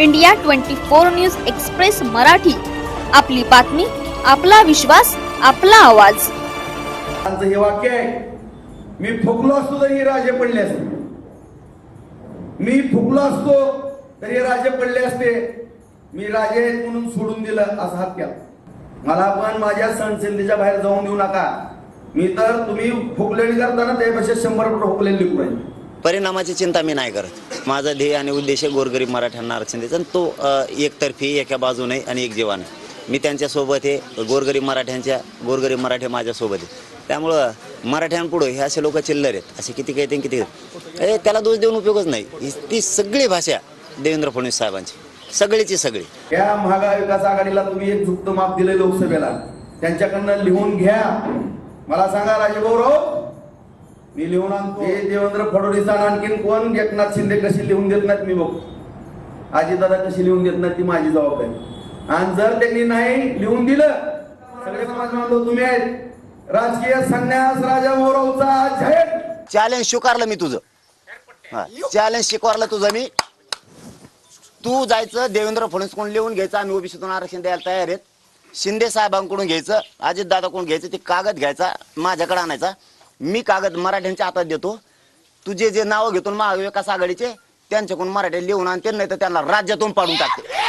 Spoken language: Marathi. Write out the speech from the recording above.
India twenty four news express Marathi. आपली बातमी आपला विश्वास आपला आवाज. हे वाक्य आहे मी फुकलो असतो तरी हे राजे पडले असते. मी फुकलो असतो तरी हे राजे पडले असते. मी राजे आहेत म्हणून सोडून दिलं असा हात केला मला पण माझ्या सणसिद्धीच्या बाहेर जाऊन देऊ नका. मी तर तुम्ही फुकलेली करताना त्यापेक्षा शंभर फुट फुकलेली लिहू राहील. परिणामाची चिंता मी नाही करत. माझा ध्येय आणि उद्देश आहे गोरगरीब मराठ्यांना आरक्षण द्यायचं. आणि तो एकतर्फी एका बाजूने आणि एक जीवाने. मी त्यांच्यासोबत आहे गोरगरीब मराठ्यांच्या गोरगरीब मराठी माझ्यासोबत आहे त्यामुळं मराठ्यांपुढं हे असे लोक चिल्लर आहेत. असे किती काही ते किती ए त्याला दोष देऊन उपयोगच नाही. ती सगळी भाषा देवेंद्र फडणवीस साहेबांची. सगळीची सगळी. या महाविकास आघाडीला तुम्ही एक झुक्त माप दिले लोकसभेला. त्यांच्याकडनं लिहून घ्या. मला सांगा राजेभाऊराव मी लिहून आणतो. हे देवेंद्र फडणवीस आणि आणखीन कोण एकनाथ शिंदे कशी लिहून देत नाहीत मी बघतो आजीदादा कशी लिहून देत नाहीत ती माझी जबाबदारी. आणि जर त्यांनी नाही लिहून दिलं सगळे समाज बांधव तुम्ही आहेत. राजकीय संन्यास राजा भाऊरावचा जाहीर चॅलेंज स्वीकारलं मी तुझं. हा चॅलेंज स्वीकारलं तुझं मी. तू जायचं देवेंद्र फडणवीस कोण लिहून घ्यायचं आम्ही ओबीसीतून आरक्षण द्यायला तयार आहेत. शिंदे साहेबांकडून घ्यायचं अजित दादा कोण घ्यायचं ते कागद घ्यायचा माझ्याकडे आणायचा. मी कागद मराठ्यांच्या हातात देतो. तुझे जे नाव घेतो महाविकास आघाडीचे त्यांच्याकडून मराठी लिहून आणते नाही तर त्यांना राज्यातून पाडून टाकते